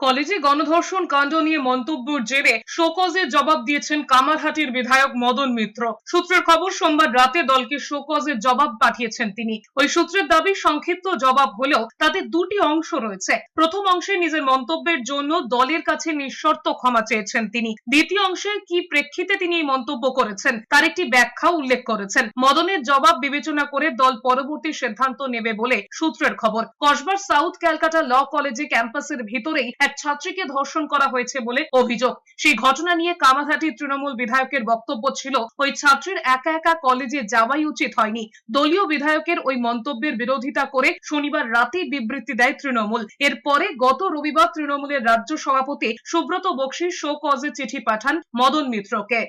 কলেজে গণধর্ষণ কাণ্ড নিয়ে মন্তব্যের জেরে শোকজের জবাব দিয়েছেন কামারহাটির বিধায়ক মদন মিত্র। সূত্রের খবর, সোমবার রাতে দলকে শোকজের জবাব পাঠিয়েছেন তিনি। ওই সূত্রের দাবি, সংক্ষিপ্ত জবাব হলেও তাতে দুটি অংশ রয়েছে। প্রথম অংশে নিজের মন্তব্যের জন্য দলের কাছে নিঃশর্ত ক্ষমা চেয়েছেন তিনি। দ্বিতীয় অংশে কি প্রেক্ষিতে তিনি এই মন্তব্য করেছেন, তার একটি ব্যাখ্যা উল্লেখ করেছেন। মদনের জবাব বিবেচনা করে দল পরবর্তী সিদ্ধান্ত নেবে বলে সূত্রের খবর। কসবার সাউথ ক্যালকাটা ল কলেজে ক্যাম্পাসের ভিতরেই এক ছাত্রীকে ধর্ষণ করা হয়েছে বলে অভিযোগ। সেই ঘটনা নিয়ে কামাঘাটি তৃণমূল বিধায়কের বক্তব্য ছিল, ওই ছাত্রীর একা একা কলেজে যাওয়াই উচিত হয়নি। দলীয় বিধায়কের ওই মন্তব্যের বিরোধিতা করে শনিবার রাতে বিবৃতি দেয় তৃণমূল। এরপরে গত রবিবার তৃণমূলের রাজ্য সভাপতি সুব্রত বক্সি শো কজে চিঠি পাঠান মদন মিত্রকে।